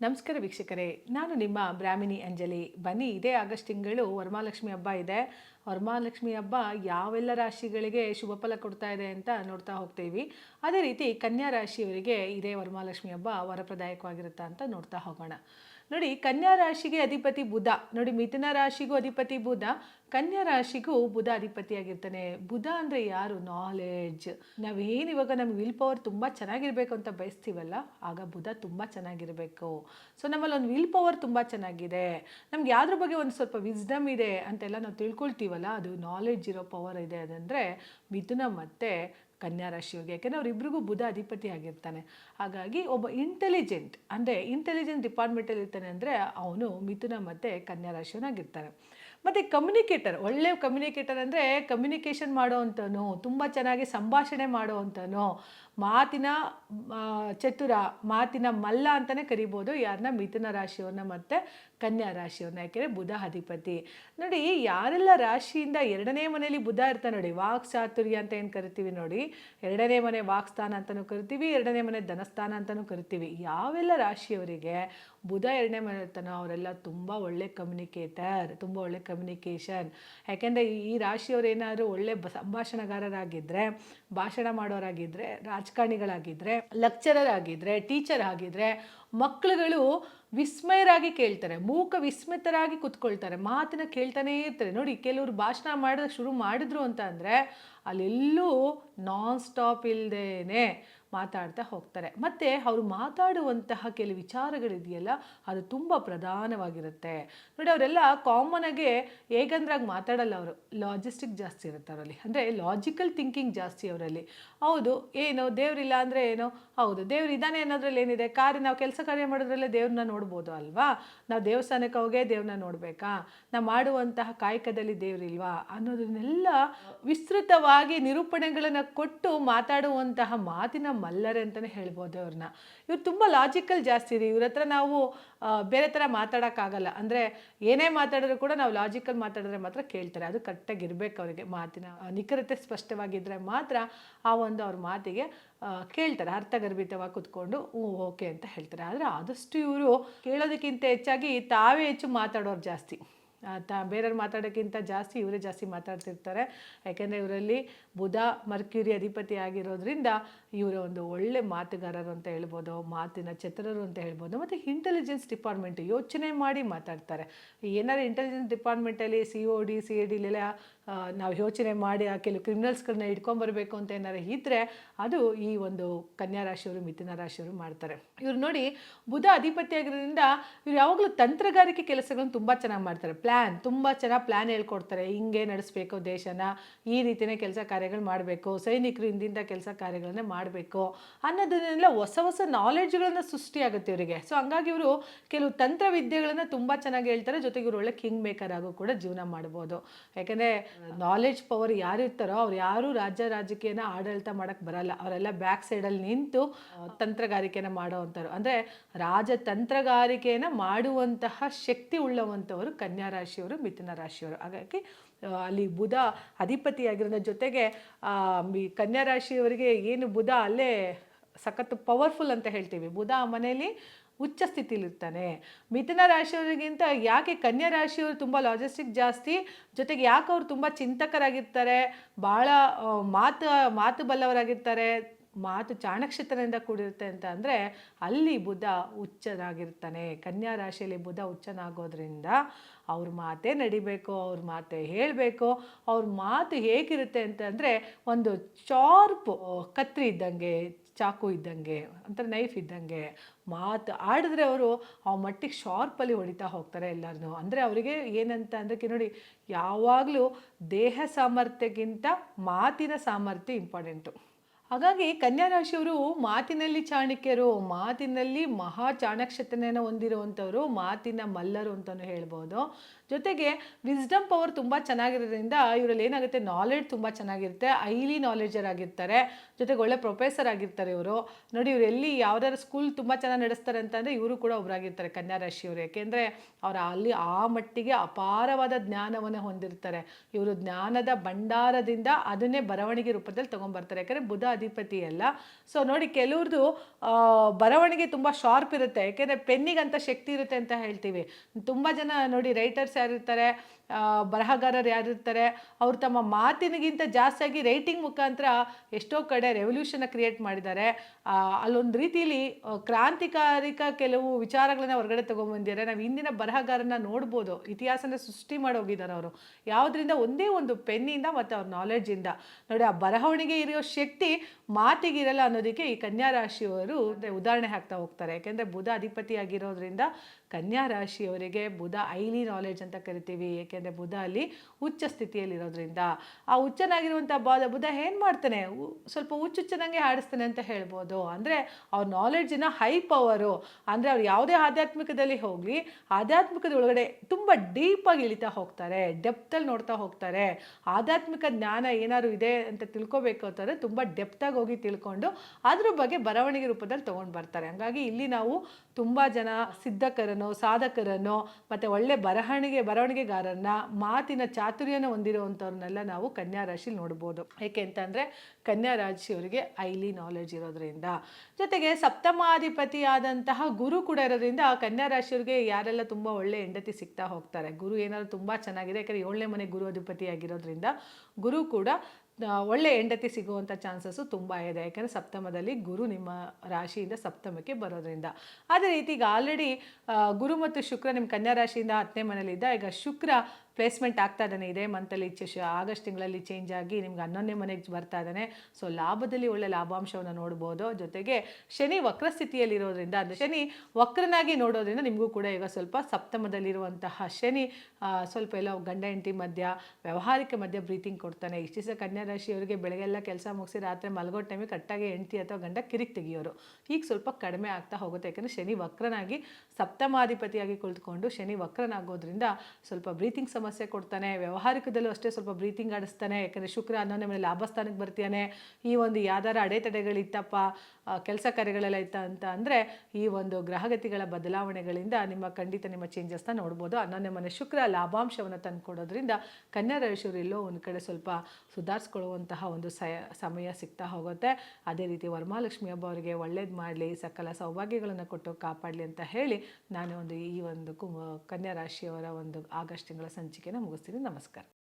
ನಮಸ್ಕಾರ ವೀಕ್ಷಕರೇ ನಾನು ನಿಮ್ಮ ಬ್ರಾಹ್ಮಿಣಿ ಅಂಜಲಿ. ಬನ್ನಿ ಇದೇ ಆಗಸ್ಟ್ ತಿಂಗಳು ವರಮಾಲಕ್ಷ್ಮಿ ಹಬ್ಬ ಇದೆ. ವರಮಹಾಲಕ್ಷ್ಮಿ ಹಬ್ಬ ಯಾವೆಲ್ಲ ರಾಶಿಗಳಿಗೆ ಶುಭ ಫಲ ಕೊಡ್ತಾ ಇದೆ ಅಂತ ನೋಡ್ತಾ ಹೋಗ್ತೀವಿ. ಅದೇ ರೀತಿ ಕನ್ಯಾ ರಾಶಿಯವರಿಗೆ ಇದೇ ವರಮಹಾಲಕ್ಷ್ಮಿ ಹಬ್ಬ ವರಪ್ರದಾಯಕವಾಗಿರುತ್ತಾ ಅಂತ ನೋಡ್ತಾ ಹೋಗೋಣ. ನೋಡಿ, ಕನ್ಯಾ ರಾಶಿಗೆ ಅಧಿಪತಿ ಬುಧ. ನೋಡಿ, ಮಿಥುನ ರಾಶಿಗೂ ಅಧಿಪತಿ ಬುಧ, ಕನ್ಯಾ ರಾಶಿಗೂ ಬುಧ ಅಧಿಪತಿಯಾಗಿರ್ತಾನೆ. ಬುಧ ಅಂದರೆ ಯಾರು? ನಾಲೆಡ್ಜ್ ನಾವೇನು ಇವಾಗ ನಮ್ಗೆ ವಿಲ್ ಪವರ್ ತುಂಬ ಚೆನ್ನಾಗಿರ್ಬೇಕು ಅಂತ ಬಯಸ್ತೀವಲ್ಲ, ಆಗ ಬುಧ ತುಂಬ ಚೆನ್ನಾಗಿರಬೇಕು. ಸೊ ನಮ್ಮಲ್ಲಿ ಒಂದು ವಿಲ್ ಪವರ್ ತುಂಬ ಚೆನ್ನಾಗಿದೆ. ನಮ್ಗೆ ಯಾವ್ದ್ರ ಬಗ್ಗೆ ಒಂದು ಸ್ವಲ್ಪ ವಿಸ್ಡಮ್ ಇದೆ ಅಂತೆಲ್ಲ ನಾವು ತಿಳ್ಕೊಳ್ತೀವಲ್ಲ. ಅದು ನಾಲೆಡ್ಜ್ ಇರೋ ಪವರ್ ಇದೆ ಅದಂದರೆ ಮಿಥುನ ಮತ್ತು ಕನ್ಯಾ ರಾಶಿಯವ್ರಿಗೆ ಯಾಕೆಂದರೆ ಅವರಿಬ್ಬರಿಗೂ ಬುಧ ಅಧಿಪತಿ ಆಗಿರ್ತಾನೆ. ಹಾಗಾಗಿ ಒಬ್ಬ ಇಂಟೆಲಿಜೆಂಟ್ ಅಂದರೆ ಇಂಟೆಲಿಜೆಂಟ್ ಡಿಪಾರ್ಟ್ಮೆಂಟಲ್ಲಿ ಇರ್ತಾನೆ ಅಂದರೆ ಅವನು ಮಿಥುನ ಮತ್ತು ಕನ್ಯಾ ರಾಶಿಯವನಾಗಿರ್ತಾನೆ. ಮತ್ತು ಕಮ್ಯುನಿಕೇಟರ್ ಒಳ್ಳೆಯ ಕಮ್ಯುನಿಕೇಟರ್ ಅಂದರೆ ಕಮ್ಯುನಿಕೇಷನ್ ಮಾಡೋ ಅಂಥವನು ತುಂಬ ಚೆನ್ನಾಗಿ ಸಂಭಾಷಣೆ ಮಾಡೋ ಅಂಥವನು ಮಾತಿನ ಚತುರ, ಮಾತಿನ ಮಲ್ಲ ಅಂತಲೇ ಕರಿಬೋದು. ಯಾರನ್ನ ಮಿಥುನ ರಾಶಿಯವ್ರನ್ನ ಮತ್ತು ಕನ್ಯಾ ರಾಶಿಯವ್ರನ್ನ. ಯಾಕೆಂದರೆ ಬುಧ ಅಧಿಪತಿ. ನೋಡಿ, ಯಾರೆಲ್ಲ ರಾಶಿಯಿಂದ ಎರಡನೇ ಮನೆಯಲ್ಲಿ ಬುಧ ಇರ್ತಾನೆ ನೋಡಿ, ವಾಕ್ ಚಾತುರ್ಯ ಅಂತ ಏನು ಕರಿತೀವಿ ನೋಡಿ, ಎರಡನೇ ಮನೆ ವಾಕ್ಸ್ಥಾನ ಅಂತಲೂ ಕರಿತೀವಿ, ಎರಡನೇ ಮನೆ ಧನಸ್ಥಾನ ಅಂತಲೂ ಕರಿತೀವಿ. ಯಾವೆಲ್ಲ ರಾಶಿಯವರಿಗೆ ಬುಧ ಎರಡನೇ ಮನೆ ಇರ್ತಾನೋ ಅವರೆಲ್ಲ ತುಂಬ ಒಳ್ಳೆ ಕಮ್ಯುನಿಕೇಟರ್ ತುಂಬ ಒಳ್ಳೆ ಕಮ್ಯುನಿಕೇಷನ್ ಯಾಕೆಂದರೆ ಈ ರಾಶಿಯವ್ರು ಏನಾದರೂ ಒಳ್ಳೆ ಸಂಭಾಷಣಗಾರರಾಗಿದ್ದರೆ ಭಾಷಣ ಮಾಡೋರಾಗಿದ್ದರೆ ರಾಜಕಾರಣಿಗಳಾಗಿದ್ದರೆ ಲೆಕ್ಚರರ್ ಆಗಿದ್ರೆ ಟೀಚರ್ ಆಗಿದ್ರೆ ಮಕ್ಕಳುಗಳು ವಿಸ್ಮಯರಾಗಿ ಕೇಳ್ತಾರೆ, ಮೂಕ ವಿಸ್ಮಿತರಾಗಿ ಕುತ್ಕೊಳ್ತಾರೆ ಮಾತನ್ನ ಕೇಳ್ತಾನೇ ಇರ್ತಾರೆ. ನೋಡಿ, ಕೆಲವರು ಭಾಷಣ ಮಾಡೋದಕ್ಕೆ ಶುರು ಮಾಡಿದ್ರು ಅಂತ ಅಂದರೆ, ಅಲ್ಲೆಲ್ಲೂ ನಾನ್ ಸ್ಟಾಪ್ ಇಲ್ಲದೇನೆ ಮಾತಾಡ್ತಾ ಹೋಗ್ತಾರೆ. ಮತ್ತು ಅವರು ಮಾತಾಡುವಂತಹ ಕೆಲವು ವಿಚಾರಗಳಿದೆಯಲ್ಲ, ಅದು ತುಂಬ ಪ್ರಧಾನವಾಗಿರುತ್ತೆ. ನೋಡಿ, ಅವರೆಲ್ಲ ಕಾಮನಾಗೆ ಏಕಂದ್ರಾಗಿ ಮಾತಾಡಲ್ಲ ಅವರು. ಲಾಜಿಸ್ಟಿಕ್ ಜಾಸ್ತಿ ಇರುತ್ತೆ ಅವರಲ್ಲಿ. ಅಂದರೆ ಲಾಜಿಕಲ್ ಥಿಂಕಿಂಗ್ ಜಾಸ್ತಿ ಅವರಲ್ಲಿ. ಹೌದು, ಏನು ದೇವರಿಲ್ಲ ಅಂದರೆ ಏನು? ಹೌದು, ದೇವ್ರು ಇದ್ದಾನೆ ಅನ್ನೋದ್ರಲ್ಲಿ ಏನಿದೆ? ಕಾರ್ಯ ನಾವು ಕೆಲಸ ಕಾರ್ಯ ಮಾಡೋದ್ರಲ್ಲೇ ದೇವ್ರನ್ನ ನೋಡ್ಬೋದು ಅಲ್ವಾ? ನಾವು ದೇವಸ್ಥಾನಕ್ಕೆ ಹೋಗೇ ದೇವ್ರನ್ನ ನೋಡಬೇಕಾ? ನಾವು ಮಾಡುವಂತಹ ಕಾಯಕದಲ್ಲಿ ದೇವರಿಲ್ವಾ? ಅನ್ನೋದನ್ನೆಲ್ಲ ವಿಸ್ತೃತವಾಗಿ ನಿರೂಪಣೆಗಳನ್ನು ಕೊಟ್ಟು ಮಾತಾಡುವಂತಹ ಮಾತಿನ ಮಲ್ಲರೆ ಅಂತಲೇ ಹೇಳ್ಬೋದು ಅವ್ರನ್ನ. ಇವ್ರು ತುಂಬ ಲಾಜಿಕಲ್ ಜಾಸ್ತಿ ಇದೆ. ಇವ್ರ ಹತ್ರ ನಾವು ಬೇರೆ ಥರ ಮಾತಾಡೋಕ್ಕಾಗಲ್ಲ. ಅಂದರೆ ಏನೇ ಮಾತಾಡಿದ್ರು ಕೂಡ ನಾವು ಲಾಜಿಕಲ್ ಮಾತಾಡಿದ್ರೆ ಮಾತ್ರ ಕೇಳ್ತಾರೆ. ಅದು ಕರೆಕ್ಟಾಗಿ ಇರಬೇಕು ಅವರಿಗೆ ಮಾತಿನ. ನಿಖರತೆ ಸ್ಪಷ್ಟವಾಗಿದ್ದರೆ ಮಾತ್ರ ಆ ಒಂದು ಅವ್ರ ಮಾತಿಗೆ ಕೇಳ್ತಾರೆ. ಅರ್ಥಗರ್ಭಿತವಾಗಿ ಕುತ್ಕೊಂಡು, ಹ್ಞೂ, ಓಕೆ ಅಂತ ಹೇಳ್ತಾರೆ. ಆದರೆ ಆದಷ್ಟು ಇವರು ಕೇಳೋದಕ್ಕಿಂತ ಹೆಚ್ಚಾಗಿ ತಾವೇ ಹೆಚ್ಚು ಮಾತಾಡೋರು ಜಾಸ್ತಿ. ತ, ಬೇರೆಯವ್ರು ಮಾತಾಡೋಕ್ಕಿಂತ ಜಾಸ್ತಿ ಇವರೇ ಜಾಸ್ತಿ ಮಾತಾಡ್ತಿರ್ತಾರೆ. ಯಾಕೆಂದರೆ ಇವರಲ್ಲಿ ಬುಧ, ಮರ್ಕ್ಯೂರಿ ಅಧಿಪತಿ ಆಗಿರೋದ್ರಿಂದ ಇವರ ಒಂದು ಒಳ್ಳೆ ಮಾತುಗಾರರು ಅಂತ ಹೇಳ್ಬೋದು, ಮಾತಿನ ಚತುರರು ಅಂತ ಹೇಳ್ಬೋದು, ಮತ್ತು ಇಂಟೆಲಿಜೆನ್ಸ್ ಡಿಪಾರ್ಟ್ಮೆಂಟ್ ಯೋಚನೆ ಮಾಡಿ ಮಾತಾಡ್ತಾರೆ. ಏನಾರು intelligence ಡಿಪಾರ್ಟ್ಮೆಂಟಲ್ಲಿ C O D C A ಡಿಲೆಲ್ಲ ನಾವು ಯೋಚನೆ ಮಾಡಿ ಆ ಕೆಲವು ಕ್ರಿಮಿನಲ್ಸ್ಗಳನ್ನ ಇಟ್ಕೊಂಡ್ಬರಬೇಕು ಅಂತ ಏನಾರು ಇದ್ದರೆ ಅದು ಈ ಒಂದು ಕನ್ಯಾ ರಾಶಿಯವರು, ಮಿಥುನ ರಾಶಿಯವರು ಮಾಡ್ತಾರೆ. ಇವ್ರು ನೋಡಿ ಬುಧ ಅಧಿಪತಿ ಆಗಿರೋದ್ರಿಂದ ಇವ್ರು ಯಾವಾಗಲೂ ತಂತ್ರಗಾರಿಕೆ ಕೆಲಸಗಳನ್ನು ತುಂಬ ಚೆನ್ನಾಗಿ ಮಾಡ್ತಾರೆ. ಪ್ಲ್ಯಾನ್ ತುಂಬ ಚೆನ್ನಾಗಿ ಪ್ಲ್ಯಾನ್ ಹೇಳ್ಕೊಡ್ತಾರೆ. ಹಿಂಗೆ ನಡೆಸ್ಬೇಕು ದೇಶನ, ಈ ರೀತಿಯೇ ಕೆಲಸ ಕಾರ್ಯಗಳು ಮಾಡಬೇಕು, ಸೈನಿಕರು ಇಂದಿಂದ ಕೆಲಸ ಕಾರ್ಯಗಳನ್ನ ಮಾಡಬೇಕು ಅನ್ನೋದನ್ನೆಲ್ಲ ಹೊಸ ಹೊಸ ನಾಲೆಡ್ಜ್ಗಳನ್ನ ಸೃಷ್ಟಿಯಾಗುತ್ತೆ ಇವರಿಗೆ. ಸೊ ಹಂಗಾಗಿ ಇವರು ಕೆಲವು ತಂತ್ರ ವಿದ್ಯೆಗಳನ್ನು ತುಂಬ ಚೆನ್ನಾಗಿ ಹೇಳ್ತಾರೆ. ಜೊತೆಗೆ ಇವರು ಒಳ್ಳೆ ಕಿಂಗ್ ಮೇಕರ್ ಆಗೂ ಕೂಡ ಜೀವನ ಮಾಡ್ಬೋದು. ಯಾಕಂದರೆ ನಾಲೆಡ್ಜ್ ಪವರ್ ಯಾರು ಇರ್ತಾರೋ ಅವ್ರು ಯಾರೂ ರಾಜ್ಯ ರಾಜಕೀಯನ ಆಡಳಿತ ಮಾಡೋಕ್ಕೆ ಬರಲ್ಲ. ಅವರೆಲ್ಲ ಬ್ಯಾಕ್ ಸೈಡಲ್ಲಿ ನಿಂತು ತಂತ್ರಗಾರಿಕೆಯನ್ನ ತಂತ್ರಗಾರಿಕೆನ ರಾಜ ಅಂದರೆ ರಾಜತಂತ್ರಗಾರಿಕೆಯನ್ನು ಮಾಡುವಂತಹ ಶಕ್ತಿ ಉಳ್ಳವಂಥವರು ಕನ್ಯಾ ರಾಶಿಯವರು ಮಿಥುನ ರಾಶಿಯವರು. ಹಾಗಾಗಿ ಅಲ್ಲಿ ಬುಧ ಅಧಿಪತಿಯಾಗಿರೋದ್ರ ಜೊತೆಗೆ ಕನ್ಯಾ ರಾಶಿಯವರಿಗೆ ಏನು ಬುಧ ಅಲ್ಲೇ ಸಖತ್ ಪವರ್ಫುಲ್ ಅಂತ ಹೇಳ್ತೀವಿ. ಬುಧ ಆ ಮನೆಯಲ್ಲಿ ಉಚ್ಚ ಸ್ಥಿತಿಲಿರ್ತಾನೆ ಮಿಥುನ ರಾಶಿಯವರಿಗಿಂತ ಯಾಕೆ ಕನ್ಯಾ ರಾಶಿಯವರು ತುಂಬ ಲಾಜಿಸ್ಟಿಕ್ ಜಾಸ್ತಿ? ಜೊತೆಗೆ ಯಾಕೆ ಅವರು ತುಂಬ ಚಿಂತಕರಾಗಿರ್ತಾರೆ? ಭಾಳ ಮಾತು ಮಾತು ಬಲ್ಲವರಾಗಿರ್ತಾರೆ. ಮಾತು ಚಾಣಕ್ಷತನದಿಂದ ಕೂಡಿರುತ್ತೆ ಅಂತ ಅಂದರೆ ಅಲ್ಲಿ ಬುಧ ಹುಚ್ಚನಾಗಿರ್ತಾನೆ ಕನ್ಯಾ ರಾಶಿಯಲ್ಲಿ ಬುಧ ಹುಚ್ಚನಾಗೋದ್ರಿಂದ ಅವ್ರ ಮಾತೇ ನಡಿಬೇಕು, ಅವ್ರ ಮಾತೇ ಹೇಳಬೇಕು, ಅವ್ರ ಮಾತು ಹೇಗಿರುತ್ತೆ ಅಂತಂದರೆ ಒಂದು ಚಾರ್ಪ್ ಕತ್ರಿ ಇದ್ದಂಗೆ ಚಾಕು ಇದ್ದಂಗೆ, ಒಂಥರ ನೈಫ್ ಇದ್ದಂಗೆ ಮಾತು ಆಡಿದ್ರೆ ಅವರು ಆ ಮಟ್ಟಿಗೆ ಶಾರ್ಪಲ್ಲಿ ಹೊಡಿತಾ ಹೋಗ್ತಾರೆ ಎಲ್ಲರನ್ನೂ ಅಂದರೆ ಅವರಿಗೆ ಏನಂತ ಅಂದಕ್ಕೆ ನೋಡಿ, ಯಾವಾಗಲೂ ದೇಹ ಸಾಮರ್ಥ್ಯಕ್ಕಿಂತ ಮಾತಿನ ಸಾಮರ್ಥ್ಯ ಇಂಪಾರ್ಟೆಂಟು ಹಾಗಾಗಿ ಕನ್ಯಾ ರಾಶಿಯವರು ಮಾತಿನಲ್ಲಿ ಚಾಣಕ್ಯರು, ಮಾತಿನಲ್ಲಿ ಮಹಾ ಚಾಣಕ್ಷತನೆಯನ್ನು ಹೊಂದಿರುವಂಥವರು, ಮಾತಿನ ಮಲ್ಲರು ಅಂತಲೂ ಹೇಳ್ಬೋದು. ಜೊತೆಗೆ ವಿಸ್ಡಮ್ ಪವರ್ ತುಂಬ ಚೆನ್ನಾಗಿರೋದ್ರಿಂದ ಇವರಲ್ಲಿ ಏನಾಗುತ್ತೆ? ನಾಲೆಡ್ಜ್ ತುಂಬ ಚೆನ್ನಾಗಿರುತ್ತೆ. ಹೈಲಿ ನಾಲೆಜರ್ ಆಗಿರ್ತಾರೆ. ಜೊತೆಗೆ ಒಳ್ಳೆ ಪ್ರೊಫೆಸರ್ ಆಗಿರ್ತಾರೆ ಇವರು. ನೋಡಿ, ಇವರು ಎಲ್ಲಿ ಯಾವ್ದಾದ್ರು ಸ್ಕೂಲ್ ತುಂಬ ಚೆನ್ನಾಗಿ ನಡೆಸ್ತಾರೆ ಅಂತಂದರೆ ಇವರು ಕೂಡ ಒಬ್ಬರಾಗಿರ್ತಾರೆ ಕನ್ಯಾ ರಾಶಿಯವರು ಯಾಕೆಂದರೆ ಅವರು ಅಲ್ಲಿ ಆ ಮಟ್ಟಿಗೆ ಅಪಾರವಾದ ಜ್ಞಾನವನ್ನು ಹೊಂದಿರ್ತಾರೆ. ಇವರು ಜ್ಞಾನದ ಭಂಡಾರದಿಂದ ಅದನ್ನೇ ಬರವಣಿಗೆ ರೂಪದಲ್ಲಿ ತೊಗೊಂಬರ್ತಾರೆ. ಯಾಕಂದರೆ ಬುಧ ಅಧಿಪತಿ ಅಲ್ಲ. ಸೊ ನೋಡಿ ಕೆಲವ್ರದ್ದು ಬರವಣಿಗೆ ತುಂಬ ಶಾರ್ಪ್ ಇರುತ್ತೆ. ಯಾಕೆಂದರೆ ಪೆನ್ನಿಗಂತ ಶಕ್ತಿ ಇರುತ್ತೆ ಅಂತ ಹೇಳ್ತೀವಿ. ತುಂಬ ಜನ ನೋಡಿ ರೈಟರ್ಸ್ ಯಾರಿರ್ತಾರೆ ಆ, ಬರಹಗಾರರು ಯಾರಿರ್ತಾರೆ ಅವರು ತಮ್ಮ ಮಾತಿನಗಿಂತ ಜಾಸ್ತಿಯಾಗಿ ರೈಟಿಂಗ್ ಮುಖಾಂತರ ಎಷ್ಟೋ ಕಡೆ ರೆವಲ್ಯೂಷನ್ನ ಕ್ರಿಯೇಟ್ ಮಾಡಿದ್ದಾರೆ. ಅಲ್ಲೊಂದು ರೀತಿಲಿ ಕ್ರಾಂತಿಕಾರಿಕ ಕೆಲವು ವಿಚಾರಗಳನ್ನ ಹೊರಗಡೆ ತೊಗೊಂಬಂದಿದ್ದಾರೆ. ನಾವು ಇಂದಿನ ಬರಹಗಾರನ ನೋಡ್ಬೋದು, ಇತಿಹಾಸನ ಸೃಷ್ಟಿ ಮಾಡಿ ಹೋಗಿದ್ದಾರೆ ಅವರು. ಯಾವುದರಿಂದ? ಒಂದೇ ಒಂದು ಪೆನ್ನಿಂದ ಮತ್ತು ಅವ್ರ ನಾಲೆಡ್ಜಿಂದ ನೋಡಿ, ಆ ಬರಹವಣಿಗೆ ಇರೋ ಶಕ್ತಿ ಮಾತಿಗಿರಲ್ಲ ಅನ್ನೋದಕ್ಕೆ ಈ ಕನ್ಯಾ ರಾಶಿಯವರು ಉದಾಹರಣೆ ಹಾಕ್ತಾ ಹೋಗ್ತಾರೆ. ಯಾಕೆಂದರೆ ಬುಧ ಅಧಿಪತಿ ಆಗಿರೋದ್ರಿಂದ ಕನ್ಯಾ ರಾಶಿಯವರಿಗೆ ಬುಧ ಐಲಿ ನಾಲೆಡ್ಜ್ ಅಂತ ಕರಿತೀವಿ. ಏಕೆಂದರೆ ಬುಧ ಅಲ್ಲಿ ಉಚ್ಚ ಸ್ಥಿತಿಯಲ್ಲಿರೋದ್ರಿಂದ. ಆ ಉಚ್ಚನಾಗಿರುವಂಥ ಬಾದ ಬುಧ ಏನು ಮಾಡ್ತಾನೆ? ಸ್ವಲ್ಪ ಹುಚ್ಚುಚ್ಚನಂಗೆ ಹಾಡಿಸ್ತಾನೆ ಅಂತ ಹೇಳ್ಬೋದು. ಅಂದರೆ ಅವ್ರ ನಾಲೆಡ್ಜಿನ ಹೈ ಪವರು ಅಂದರೆ ಅವ್ರು ಯಾವುದೇ ಆಧ್ಯಾತ್ಮಿಕದಲ್ಲಿ ಹೋಗಲಿ, ಆಧ್ಯಾತ್ಮಿಕದ ಒಳಗಡೆ ತುಂಬ ಡೀಪಾಗಿ ಇಳಿತಾ ಹೋಗ್ತಾರೆ ಡೆಪ್ತಲ್ಲಿ ನೋಡ್ತಾ ಹೋಗ್ತಾರೆ. ಆಧ್ಯಾತ್ಮಿಕ ಜ್ಞಾನ ಏನಾದ್ರು ಇದೆ ಅಂತ ತಿಳ್ಕೊಬೇಕು ಅಂತಂದರೆ ತುಂಬ ಡೆಪ್ತಾಗಿ ಹೋಗಿ ತಿಳ್ಕೊಂಡು ಅದ್ರ ಬಗ್ಗೆ ಬರವಣಿಗೆ ರೂಪದಲ್ಲಿ ತೊಗೊಂಡು ಬರ್ತಾರೆ. ಹಂಗಾಗಿ ಇಲ್ಲಿ ನಾವು ತುಂಬ ಜನ ಸಿದ್ಧಕರನ್ನು ಸಾಧಕರನ್ನು ಮತ್ತು ಒಳ್ಳೆ ಬರಹಣಿಗೆ ಬರವಣಿಗೆಗಾರರನ್ನ ಮಾತಿನ ಚಾತುರ್ಯನ ಹೊಂದಿರುವಂಥವ್ರನ್ನೆಲ್ಲ ನಾವು ಕನ್ಯಾ ರಾಶಿಲಿ ನೋಡ್ಬೋದು. ಏಕೆ ಅಂತಂದರೆ ಕನ್ಯಾ ರಾಶಿಯವರಿಗೆ ಐಲಿ ನಾಲೆಡ್ಜ್ ಇರೋದ್ರಿಂದ. ಜೊತೆಗೆ ಸಪ್ತಮಾಧಿಪತಿ ಆದಂತಹ ಗುರು ಕೂಡ ಇರೋದ್ರಿಂದ ಕನ್ಯಾ ರಾಶಿಯವರಿಗೆ ಯಾರೆಲ್ಲ ತುಂಬ ಒಳ್ಳೆ ಹೆಂಡತಿ ಸಿಗ್ತಾ ಹೋಗ್ತಾರೆ. ಗುರು ಏನಾದರೂ ತುಂಬ ಚೆನ್ನಾಗಿದೆ, ಯಾಕಂದರೆ ಏಳನೇ ಮನೆ ಗುರು ಅಧಿಪತಿ ಆಗಿರೋದ್ರಿಂದ ಗುರು ಕೂಡ ಒಳ್ಳೆ ಹೆಂಡತಿ ಸಿಗುವಂಥ ಚಾನ್ಸಸ್ಸು ತುಂಬ ಇದೆ. ಯಾಕಂದರೆ ಸಪ್ತಮದಲ್ಲಿ ಗುರು ನಿಮ್ಮ ರಾಶಿಯಿಂದ ಸಪ್ತಮಕ್ಕೆ ಬರೋದ್ರಿಂದ. ಅದೇ ರೀತಿ ಈಗ ಆಲ್ರೆಡಿ ಗುರು ಮತ್ತು ಶುಕ್ರ ನಿಮ್ಮ ಕನ್ಯಾ ರಾಶಿಯಿಂದ ಹತ್ತನೇ ಮನೇಲಿದ್ದ ಈಗ ಶುಕ್ರ ಪ್ಲೇಸ್ಮೆಂಟ್ ಆಗ್ತಾ ಇದ್ದಾನೆ ಇದೇ ಮಂತಲ್ಲಿ ಆಗಸ್ಟ್ ತಿಂಗಳಲ್ಲಿ ಚೇಂಜ್ ಆಗಿ ನಿಮ್ಗೆ ಹನ್ನೊಂದನೇ ಮನೆಗೆ ಬರ್ತಾ ಇದ್ದಾನೆ. ಸೊ ಲಾಭದಲ್ಲಿ ಒಳ್ಳೆ ಲಾಭಾಂಶವನ್ನು ನೋಡ್ಬೋದು. ಜೊತೆಗೆ ಶನಿ ವಕ್ರ ಸ್ಥಿತಿಯಲ್ಲಿರೋದ್ರಿಂದ, ಅಂದರೆ ಶನಿ ವಕ್ರನಾಗಿ ನೋಡೋದ್ರಿಂದ ನಿಮಗೂ ಕೂಡ ಈಗ ಸ್ವಲ್ಪ ಸಪ್ತಮದಲ್ಲಿರುವಂತಹ ಶನಿ ಸ್ವಲ್ಪ ಎಲ್ಲ ಗಂಡ, ಹೆಂಡತಿ ಮಧ್ಯ, ವ್ಯವಹಾರಿಕ ಮಧ್ಯ ಬ್ರೀತಿಂಗ್ ಕೊಡ್ತಾನೆ. ಇಷ್ಟು ದಿವಸ ಕನ್ಯಾ ರಾಶಿಯವರಿಗೆ ಬೆಳಗ್ಗೆಲ್ಲ ಕೆಲಸ ಮುಗಿಸಿ ರಾತ್ರಿ ಮಲಗೋ ಟೈಮಿಗೆ ಕಟ್ಟಾಗಿ ಹೆಂಡತಿ ಅಥವಾ ಗಂಡ ಕಿರಿಕ್ ತೆಗಿಯೋರು. ಈಗ ಸ್ವಲ್ಪ ಕಡಿಮೆ ಆಗ್ತಾ ಹೋಗುತ್ತೆ. ಯಾಕಂದರೆ ಶನಿ ವಕ್ರನಾಗಿ ಸಪ್ತಮಾಧಿಪತಿಯಾಗಿ ಕುಳಿತುಕೊಂಡು ಶನಿ ವಕ್ರನಾಗೋದ್ರಿಂದ ಸ್ವಲ್ಪ ಬ್ರೀತಿಂಗ್ ಸಮಸ್ಯೆ ಕೊಡ್ತಾನೆ, ವ್ಯವಹಾರಿಕದಲ್ಲೂ ಅಷ್ಟೇ ಸ್ವಲ್ಪ ಬ್ರೀತಿಂಗ್ ಆಡಿಸ್ತಾನೆ, ಯಾಕಂದರೆ ಶುಕ್ರ ಹನ್ನೊಂದನೇ ಮೇಲೆ ಲಾಭಸ್ಥಾನಕ್ಕೆ ಬರ್ತಾನೆ ಈ ಒಂದು ಯಾವ್ದಾರ ಅಡೆತಡೆಗಳಿತ್ತಪ್ಪ ಕೆಲಸ ಕಾರ್ಯಗಳೆಲ್ಲ ಇತ್ತ ಅಂತ ಅಂದರೆ ಈ ಒಂದು ಗ್ರಹಗತಿಗಳ ಬದಲಾವಣೆಗಳಿಂದ ನಿಮ್ಮ ಖಂಡಿತ ನಿಮ್ಮ ಚೇಂಜಸ್ನ ನೋಡ್ಬೋದು. ಹನ್ನೊಂದನೇ ಮನೆ ಶುಕ್ರ ಲಾಭಾಂಶವನ್ನು ತಂದುಕೊಡೋದ್ರಿಂದ ಕನ್ಯಾ ರಾಶಿಯವರು ಎಲ್ಲೋ ಒಂದು ಕಡೆ ಸ್ವಲ್ಪ ಸುಧಾರಿಸ್ಕೊಳ್ಳುವಂತಹ ಒಂದು ಸಮಯ ಸಿಗ್ತಾ ಹೋಗುತ್ತೆ. ಅದೇ ರೀತಿ ವರಮಹಾಲಕ್ಷ್ಮಿ ಹಬ್ಬ ಅವರಿಗೆ ಒಳ್ಳೇದು ಮಾಡಲಿ, ಸಕಲ ಸೌಭಾಗ್ಯಗಳನ್ನು ಕೊಟ್ಟು ಕಾಪಾಡಲಿ ಅಂತ ಹೇಳಿ ನಾನು ಒಂದು ಈ ಒಂದು ಕುಂ ಕನ್ಯಾ ರಾಶಿಯವರ ಒಂದು ಆಗಸ್ಟ್ ತಿಂಗಳ ಸಂಚಿಕೆನ ಮುಗಿಸ್ತೀನಿ. ನಮಸ್ಕಾರ.